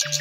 শুভ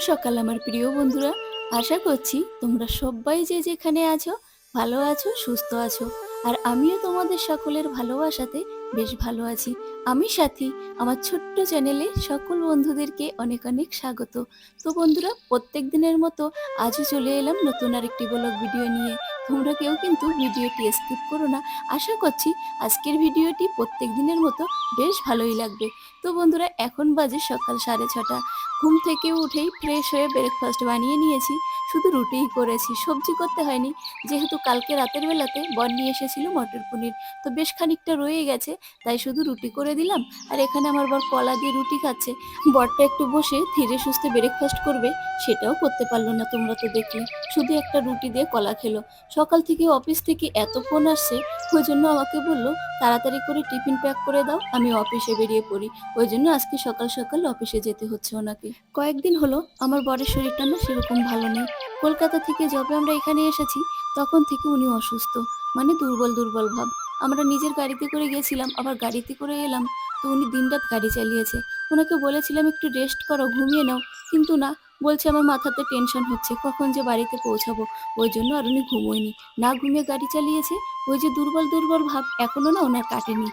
সকাল আমার প্রিয় বন্ধুরা। আশা করছি তোমরা সবাই যে যেখানে আছো, ভালো আছো, সুস্থ আছো। আর আমিও তোমাদের সকলের ভালোবাসাতে বেশ ভালো আছি। আমি সাথী। আমার ছোট্ট চ্যানেলে সকল বন্ধুদেরকে অনেক অনেক স্বাগত। তো বন্ধুরা, প্রত্যেক দিনের মতো আজও চলে এলাম নতুন আরেকটি ব্লগ ভিডিও নিয়ে। তোমরা কেউ কিন্তু ভিডিওটি স্কিপ করো না। আশা করছি আজকের ভিডিওটি প্রত্যেক দিনের মতো বেশ ভালোই লাগবে। তো বন্ধুরা, এখন বাজে সকাল সাড়ে ছটা। ঘুম থেকে উঠেই ফ্রেশ হয়ে ব্রেকফাস্ট বানিয়ে নিয়েছি। শুধু রুটিই করেছি, সবজি করতে হয়নি। যেহেতু কালকে রাতের বেলাতে বর নিয়ে এসেছিল মটর পনির। তো বেশ খানিকটা রয়ে গেছে। তাই শুধু রুটি করে দিলাম। আর এখানে আমার বর কলা দিয়ে রুটি খাচ্ছে। বরটা একটু বসে ধীরে সুস্থে ব্রেকফাস্ট করবে, সেটাও করতে পারল না তোমরা তো দেখলে। শুধু একটা রুটি দিয়ে কলা খেলো। সকাল থেকে অফিস থেকে এত ফোন আসছে, ওই জন্য আমাকে বলল, তাড়াতাড়ি করে টিফিন প্যাক করে দাও, আমি অফিসে বেরিয়ে পড়ি। ওই জন্য আজকে সকাল সকাল অফিসে যেতে হচ্ছে ওনাকে। কয়েকদিন হলো, আমার বরের শরীরটা না সেরকম ভালো নেই। কলকাতা থেকে যবে আমরা এখানে এসেছি, তখন থেকে উনি অসুস্থ। মানে দুর্বল দুর্বল ভাব। আমরা নিজের গাড়িতে করে গেছিলাম, আবার গাড়িতে করে এলাম, তো উনি দিনরাত গাড়ি চালিয়েছে। ওনাকে বলেছিলাম, একটু রেস্ট করো, ঘুমিয়ে নাও। কিন্তু না, বলছে, আমার মাথাতে টেনশন হচ্ছে, কখন যে বাড়িতে পৌঁছাবো। ওই জন্য আর উনি ঘুমোয়নি। না ঘুমিয়ে গাড়ি চালিয়েছে, ওই যে দুর্বল দুর্বল ভাব এখনও না ওনার কাটেনি।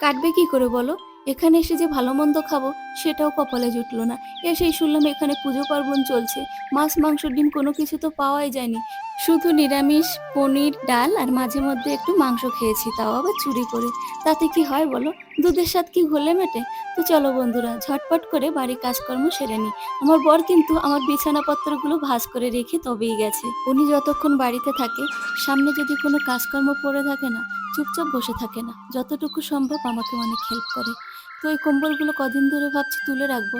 কাটবে কি করে বলো? এখানে এসে যে ভালো মন্দ খাব, সেটাও কপালে জুটলো না। এসেই শুনলাম এখানে পুজো পার্বণ চলছে। মাছ, মাংস, ডিম কোনো কিছু তো পাওয়াই যায়নি। শুধু নিরামিষ, পনির, ডাল আর মাঝে মধ্যে একটু মাংস খেয়েছি, তাও আবার চুরি করে। তাতে কি হয় বলো? দুধের স্বাদ কি ঘোলে মেটে? তো চলো বন্ধুরা, ঝটপট করে বাড়ির কাজকর্ম সেরে নি আমার বর কিন্তু আমার বিছানাপত্রগুলো ভাঁজ করে রেখে তবেই গেছে। উনি যতক্ষণ বাড়িতে থাকে, সামনে যদি কোনো কাজকর্ম পড়ে থাকে না, চুপচাপ বসে থাকে না। যতটুকু সম্ভব আমাকে অনেক হেল্প করে। এই কম্বলগুলো কদিন ধরে ভাবছি তুলে রাখব।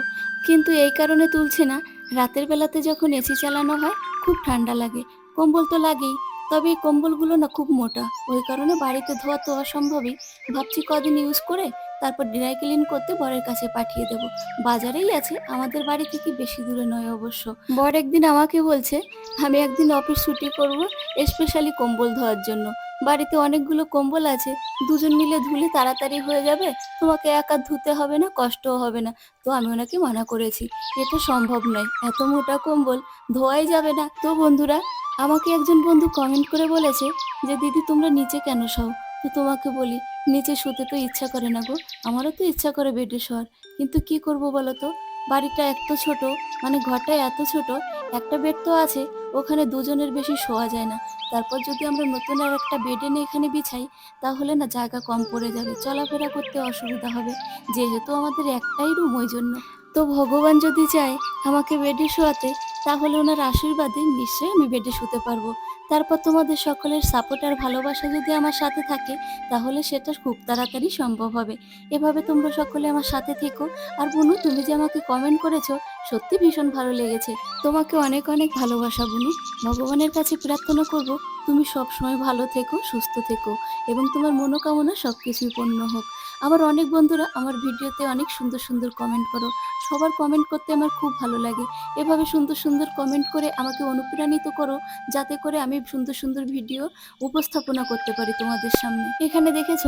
কিন্তু এই কারণে তুলছি না। রাতের বেলাতে যখন এসি চালানো হয়, খুব ঠান্ডা লাগে। কম্বল তো লাগেই, তবে এই কম্বলগুলো না খুব মোটা। ওই কারণে বাড়িতে ধোয়া তো অসম্ভবই। ভাবছি কদিন ইউজ করে তারপর ড্রাই ক্লিন করতে বরের কাছে পাঠিয়ে দেব। বাজারেই আছে, আমাদের বাড়ি থেকে বেশি দূরে নয় অবশ্য। বর একদিন আমাকে বলছে, আমি একদিন অফিস ছুটি করব স্পেশালি কম্বল ধোয়ার জন্য। বাড়িতে অনেকগুলো কম্বল আছে, দুজন মিলে ধুলে তাড়াতাড়ি হয়ে যাবে, তোমাকে একা ধুতে হবে না, কষ্টও হবে না। তো আমি ওনাকে মানা করেছি। এটা সম্ভব নয়, এত মোটা কম্বল ধোয়াই যাবে না। তো বন্ধুরা, আমাকে একজন বন্ধু কমেন্ট করে বলেছে যে, দিদি, তোমরা নিচে কেন শও? তো তোমাকে বলি, নিচে শুতে তো ইচ্ছা করে না গো, আমারও তো ইচ্ছা করে বেডে শোয়ার। কিন্তু কি করব বলো তো? বাড়িটা এত ছোট মানে ঘরটা এত ছোট, একটা বেড তো আছে, ওখানে দুজনের বেশি শোয়া যায় না। তারপর যদি আমরা নতুন আর একটা বেড এনে এখানে বিছাই, তাহলে না জায়গা কম পড়ে যাবে, চলাফেরা করতে অসুবিধা হবে। যেহেতু আমাদের একটাই রুম ওই জন্য। তো ভগবান যদি চায় আমাকে বেডে শোয়াতে তাহলে ওনার আশীর্বাদে নিশ্চয়ই আমি বেডে শুতে পারব। তারপর তোমাদের সকলের সাপোর্ট আর ভালোবাসা যদি আমার সাথে থাকে, তাহলে সেটা খুব তাড়াতাড়ি সম্ভব হবে। এভাবে তোমরা সকলে আমার সাথে থেকো। আর বুনু, তুমি যে আমাকে কমেন্ট করেছ, সত্যি ভীষণ ভালো লেগেছে। তোমাকে অনেক অনেক ভালোবাসা বুনু। ভগবানের কাছে প্রার্থনা করব, তুমি সব সময় ভালো থেকো, সুস্থ থেকো। এবং তোমার মনোকামনা সব কিছুই পূর্ণ হোক। আমার অনেক বন্ধুরা আমার ভিডিওতে অনেক সুন্দর সুন্দর কমেন্ট করো। সবার কমেন্ট করতে আমার খুব ভালো লাগে। এভাবে সুন্দর সুন্দর কমেন্ট করে আমাকে অনুপ্রাণিত করো, যাতে করে আমি সুন্দর সুন্দর ভিডিও উপস্থাপনা করতে পারি তোমাদের সামনে। এখানে দেখেছ,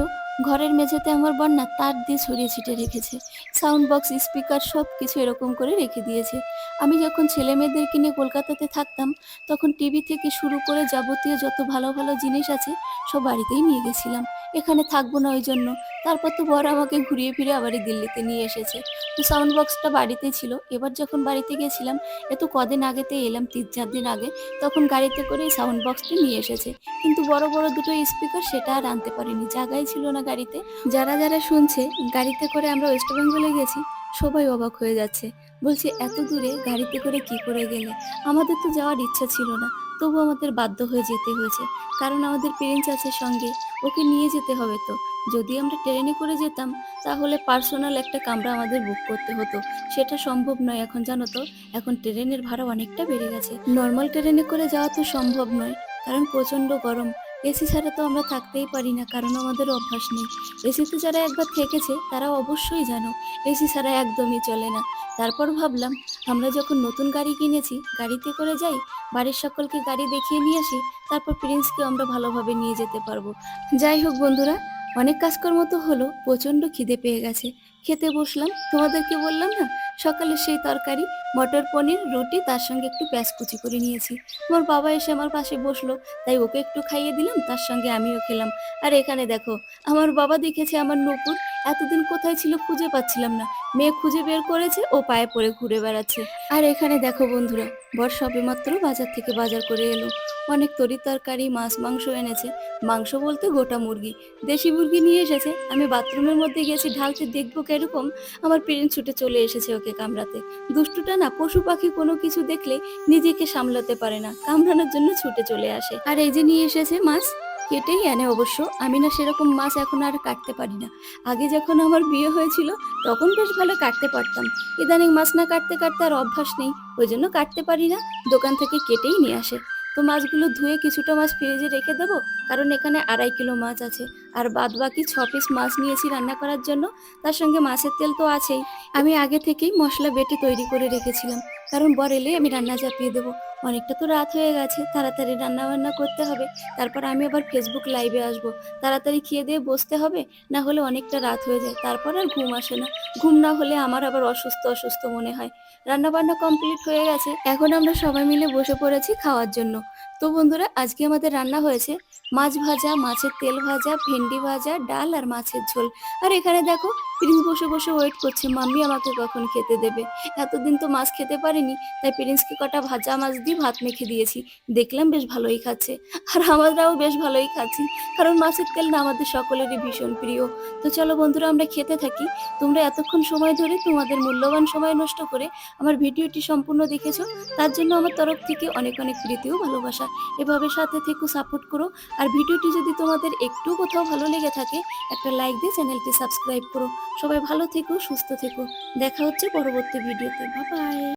ঘরের মেঝেতে আমার বন্যা তার দিয়ে ছড়িয়ে ছিটে রেখেছে। সাউন্ড বক্স স্পিকার সব কিছু এরকম করে রেখে দিয়েছে। আমি যখন ছেলে মেয়েদেরকে নিয়ে কলকাতাতে থাকতাম, তখন টিভি থেকে শুরু করে যাবতীয় যত ভালো ভালো জিনিস আছে, সব বাড়িতেই নিয়ে গেছিলাম। এখানে থাকব না ওই জন্য তারপর তো বর আমাকে ঘুরিয়ে ফিরে আবার দিল্লিতে নিয়ে এসেছে। তো সাউন্ড বক্সটা বাড়িতে ছিল। এবার যখন বাড়িতে গেছিলাম এত কদিন আগেতে এলাম, তিন চার দিন আগে, তখন গাড়িতে করে সাউন্ড বক্সটি নিয়ে এসেছে। কিন্তু বড় বড় দুটো স্পিকার সেটা আর আনতে পারিনি, জায়গাই ছিল না গাড়িতে। যারা যারা শুনছে, গাড়িতে করে আমরা ওয়েস্ট বেঙ্গলে গেছি সবাই অবাক হয়ে যাচ্ছে। বলছে, এত দূরে গাড়িতে করে কি করে গেলে? আমাদের তো যাওয়ার ইচ্ছা ছিল না। তবু আমাদের বাধ্য হয়ে যেতে হয়েছে। কারণ আমাদের পেরেন্টস আছে সঙ্গে। ওকে নিয়ে যেতে হবে তো। যদি আমরা ট্রেনে করে যেতাম, তাহলে পার্সোনাল একটা কামরা আমাদের বুক করতে হতো। সেটা সম্ভব নয় এখন, জানো তো? এখন ট্রেনের ভাড়া অনেকটা বেড়ে গেছে। নর্মাল ট্রেনে করে যাওয়া তো সম্ভব নয়। কারণ প্রচণ্ড গরম। এসি ছাড়া তো আমরা থাকতেই পারি না, কারণ আমাদের অভ্যাস নেই। এসিতে যারা একবার থেকেছে, তারা অবশ্যই জানো এসি ছাড়া একদমই চলে না। তারপর ভাবলাম, আমরা যখন নতুন গাড়ি কিনেছি, গাড়িতে করে যাই, বাড়ির সকলকে গাড়ি দেখিয়ে নিয়ে আসি, তারপর প্রিন্সকে আমরা ভালোভাবে নিয়ে যেতে পারব। যাই হোক বন্ধুরা, অনেক কাজকর্ম তো হলো, প্রচণ্ড খিদে পেয়ে গেছে। খেতে বসলাম। তোমাদেরকে বললাম না, সকালে সেই তরকারি, মটর পনির, রুটি, তার সঙ্গে একটু পেঁয়াজ কুচি করে নিয়েছি। আমার বাবা এসে আমার পাশে বসল, তাই ওকে একটু খাইয়ে দিলাম, তার সঙ্গে আমিও খেলাম। আর এখানে দেখো, আমার বাবা দেখেছে আমার নূপুর, এতদিন কোথায় ছিল খুঁজে পাচ্ছিলাম না। মেয়ে খুঁজে বের করেছে, ও পায়ে পড়ে ঘুরে বেড়াচ্ছে। আর এখানে দেখো বন্ধুরা, বর সবেমাত্র বাজার থেকে বাজার করে এলো। অনেক তরি তরকারি, মাছ, মাংস এনেছে। মাংস বলতে গোটা মুরগি। দেশি মুরগি নিয়ে এসেছে। আমি বাথরুমের মধ্যে গেছি ঢালতে দেখব কীরকম আমার পেরেন্ট ছুটে চলে এসেছে ওকে কামড়াতে। দুষ্টুটা না, পশু পাখি কোনো কিছু দেখলে নিজেকে সামলাতে পারে না, কামড়ানোর জন্য ছুটে চলে আসে। আর এই যে নিয়ে এসেছে মাছ, কেটেই আনে অবশ্য। আমি না সেরকম মাছ এখন আর কাটতে পারি না। আগে যখন আমার বিয়ে হয়েছিল, তখন বেশ ভালো কাটতে পারতাম। ইদানিং মাছ না কাটতে কাটতে আর অভ্যাস নেই, ওই জন্য কাটতে পারি না, দোকান থেকে কেটেই নিয়ে আসে। তো মাছগুলো ধুয়ে কিছুটা মাছ ফ্রিজে রেখে দেবো, কারণ এখানে আড়াই কিলো মাছ আছে। আর বাদ বাকি ছ পিস মাছ নিয়েছি রান্না করার জন্য, তার সঙ্গে মাছের তেল তো আছেই। আমি আগে থেকেই মশলা বেটে তৈরি করে রেখেছিলাম, কারণ বর এলেই আমি রান্না চাপিয়ে দেবো। অনেকটা তো রাত হয়ে গেছে, তাড়াতাড়ি রান্না বান্না করতে হবে। তারপর আমি আবার ফেসবুক লাইভে আসব। তাড়াতাড়ি খেয়ে দিয়ে বসতে হবে? না হলে অনেকটা রাত হয়ে যায়। তারপর আর ঘুম আসে না। ঘুম না হলে আমার আবার অসুস্থ অসুস্থ মনে হয়। রান্না বান্না কমপ্লিট হয়ে গেছে। এখন আমরা সবাই মিলে বসে পড়েছি খাওয়ার জন্য। তো বন্ধুরা, আজকে আমাদের রান্না হয়েছে মাছ ভাজা, মাছের তেল ভাজা, ভেন্ডি ভাজা, ডাল আর মাছের ঝোল। আর এখানে দেখো, প্রিন্স বসে বসে ওয়েট করছে, মাম্মি আমাকে কখন খেতে দেবে? এতদিন তো মাছ খেতে পারিনি, তাই প্রিন্সকে কটা ভাজা মাছ দিয়ে ভাত মেখে দিয়েছি। দেখলাম বেশ ভালোই খাচ্ছে। আর আমরাও বেশ ভালোই খাচ্ছি, কারণ মাছের তেল না আমাদের সকলেরই ভীষণ প্রিয়। তো চলো বন্ধুরা, আমরা খেতে থাকি। তোমরা এতক্ষণ সময় ধরে তোমাদের মূল্যবান সময় নষ্ট করে আমার ভিডিওটি সম্পূর্ণ দেখেছ। তার জন্য আমার তরফ থেকে অনেক অনেক প্রীতি ভালোবাসা। এভাবে সাথে থেকো সাপোর্ট করো। আর ভিডিওটি যদি তোমাদের একটু কোথাও ভালো লেগে থাকে, একটা লাইক দিয়ে চ্যানেলটি সাবস্ক্রাইব করো। সবাই ভালো থেকো, সুস্থ থেকো। দেখা হচ্ছে পরবর্তী ভিডিওতে। বাই